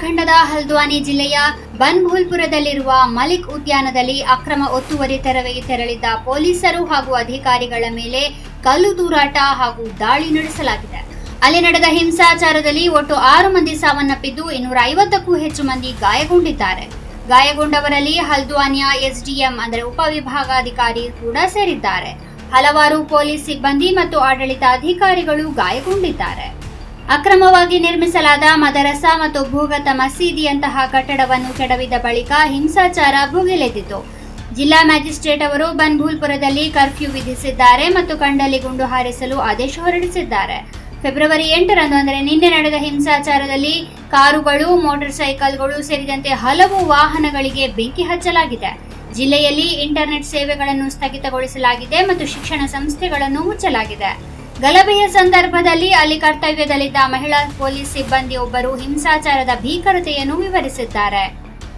ಗುಜರಾತ್ನ ಹಲ್ದ್ವಾನಿ ಜಿಲ್ಲೆಯ ಬನ್ಭೂಲ್ಪುರದಲ್ಲಿರುವ ಮಲಿಕ್ ಉದ್ಯಾನದಲ್ಲಿ ಅಕ್ರಮ ಒತ್ತುವರಿ ತೆರವಿಗೆ ತೆರಳಿದ್ದ ಪೊಲೀಸರು ಹಾಗೂ ಅಧಿಕಾರಿಗಳ ಮೇಲೆ ಕಲ್ಲು ತೂರಾಟ ಹಾಗೂ ದಾಳಿ ನಡೆಸಲಾಗಿದೆ. ಅಲ್ಲಿ ನಡೆದ ಹಿಂಸಾಚಾರದಲ್ಲಿ ಒಟ್ಟು ಆರು ಮಂದಿ ಸಾವನ್ನಪ್ಪಿದ್ದು ಇನ್ನೂರ ಐವತ್ತಕ್ಕೂ ಹೆಚ್ಚು ಮಂದಿ ಗಾಯಗೊಂಡಿದ್ದಾರೆ. ಗಾಯಗೊಂಡವರಲ್ಲಿ ಹಲ್ದ್ವಾನಿಯ ಎಸ್ಡಿಎಂ ಅಂದರೆ ಉಪವಿಭಾಗಾಧಿಕಾರಿ ಕೂಡ ಸೇರಿದ್ದಾರೆ. ಹಲವಾರು ಪೊಲೀಸ್ ಸಿಬ್ಬಂದಿ ಮತ್ತು ಆಡಳಿತ ಅಧಿಕಾರಿಗಳು ಗಾಯಗೊಂಡಿದ್ದಾರೆ. ಅಕ್ರಮವಾಗಿ ನಿರ್ಮಿಸಲಾದ ಮದರಸ ಮತ್ತು ಭೂಗತ ಮಸೀದಿಯಂತಹ ಕಟ್ಟಡವನ್ನು ಕೆಡವಿದ ಬಳಿಕ ಹಿಂಸಾಚಾರ ಭುಗಿಲೆದ್ದಿತು. ಜಿಲ್ಲಾ ಮ್ಯಾಜಿಸ್ಟ್ರೇಟ್ ಅವರು ಬನ್ಭೂಲ್ಪುರದಲ್ಲಿ ಕರ್ಫ್ಯೂ ವಿಧಿಸಿದ್ದಾರೆ ಮತ್ತು ಕಂಡಲ್ಲಿ ಗುಂಡು ಹಾರಿಸಲು ಆದೇಶ ಹೊರಡಿಸಿದ್ದಾರೆ. ಫೆಬ್ರವರಿ ಎಂಟರಂದು ಅಂದರೆ ನಿನ್ನೆ ನಡೆದ ಹಿಂಸಾಚಾರದಲ್ಲಿ ಕಾರುಗಳು ಮೋಟಾರ್ ಸೈಕಲ್ಗಳು ಸೇರಿದಂತೆ ಹಲವು ವಾಹನಗಳಿಗೆ ಬೆಂಕಿ ಹಚ್ಚಲಾಗಿದೆ. ಜಿಲ್ಲೆಯಲ್ಲಿ ಇಂಟರ್ನೆಟ್ ಸೇವೆಗಳನ್ನು ಸ್ಥಗಿತಗೊಳಿಸಲಾಗಿದೆ ಮತ್ತು ಶಿಕ್ಷಣ ಸಂಸ್ಥೆಗಳನ್ನು ಮುಚ್ಚಲಾಗಿದೆ. ಗಲಭೆಯ ಸಂದರ್ಭದಲ್ಲಿ ಅಲ್ಲಿ ಕರ್ತವ್ಯದಲ್ಲಿದ್ದ ಮಹಿಳಾ ಪೊಲೀಸ್ ಸಿಬ್ಬಂದಿಯೊಬ್ಬರು ಹಿಂಸಾಚಾರದ ಭೀಕರತೆಯನ್ನು ವಿವರಿಸಿದ್ದಾರೆ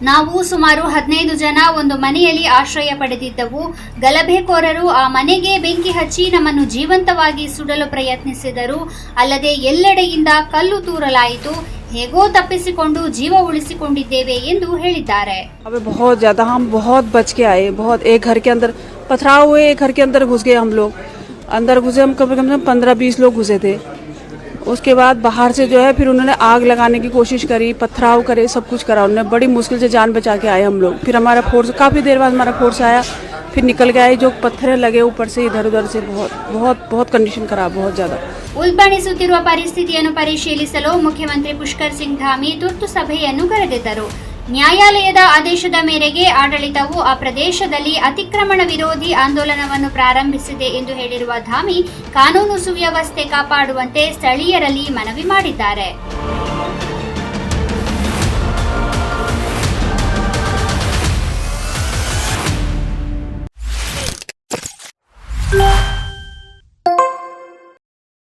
ನಾವು ಸುಮಾರು ಹದಿನೈದು ಜನ ಒಂದು ಮನೆಯಲ್ಲಿ ಆಶ್ರಯ ಪಡೆದಿದ್ದವು ಗಲಭೆಕೋರರು ಆ ಮನೆಗೆ ಬೆಂಕಿ ಹಚ್ಚಿ ನಮ್ಮನ್ನು ಜೀವಂತವಾಗಿ ಸುಡಲು ಪ್ರಯತ್ನಿಸಿದರು ಅಲ್ಲದೆ ಎಲ್ಲೆಡೆಯಿಂದ ಕಲ್ಲು ತೂರಲಾಯಿತು ಹೇಗೋ ತಪ್ಪಿಸಿಕೊಂಡು ಜೀವ ಉಳಿಸಿಕೊಂಡಿದ್ದೇವೆ ಎಂದು ಹೇಳಿದ್ದಾರೆ अबे बहुत ज़्यादा हम बहुत बच के आए बहुत एक घर के अंदर पथराव हुए एक घर के अंदर घुस गए हम लोग अंदर घुसे हम कम से कम पंद्रह बीस लोग घुसे थे उसके बाद बाहर से जो है फिर उन्होंने आग लगाने की कोशिश करी पथराव करे सब कुछ करा उन्होंने बड़ी मुश्किल से जान बचा के आए हम लोग फिर हमारा फोर्स काफ़ी देर बाद हमारा फोर्स आया फिर निकल के आए जो पत्थर लगे ऊपर से इधर उधर से बहुत बहुत बहुत कंडीशन खराब बहुत ज़्यादा ಉಲ್ಬಣಿಸುತ್ತಿರುವ ಪರಿಸ್ಥಿತಿಯನ್ನು ಪರಿಶೀಲಿಸಲು ಮುಖ್ಯಮಂತ್ರಿ ಪುಷ್ಕರ್ ಸಿಂಗ್ ಧಾಮಿ ತುರ್ತು ಸಭೆಯನ್ನು ಕರೆದಿದ್ದರು ನ್ಯಾಯಾಲಯದ ಆದೇಶದ ಮೇರೆಗೆ ಆಡಳಿತವು ಆ ಪ್ರದೇಶದಲ್ಲಿ ಅತಿಕ್ರಮಣ ವಿರೋಧಿ ಆಂದೋಲನವನ್ನು ಪ್ರಾರಂಭಿಸಿದೆ ಎಂದು ಹೇಳಿರುವ ಧಾಮಿ ಕಾನೂನು ಸುವ್ಯವಸ್ಥೆ ಕಾಪಾಡುವಂತೆ ಸ್ಥಳೀಯರಲ್ಲಿ ಮನವಿ ಮಾಡಿದ್ದಾರೆ.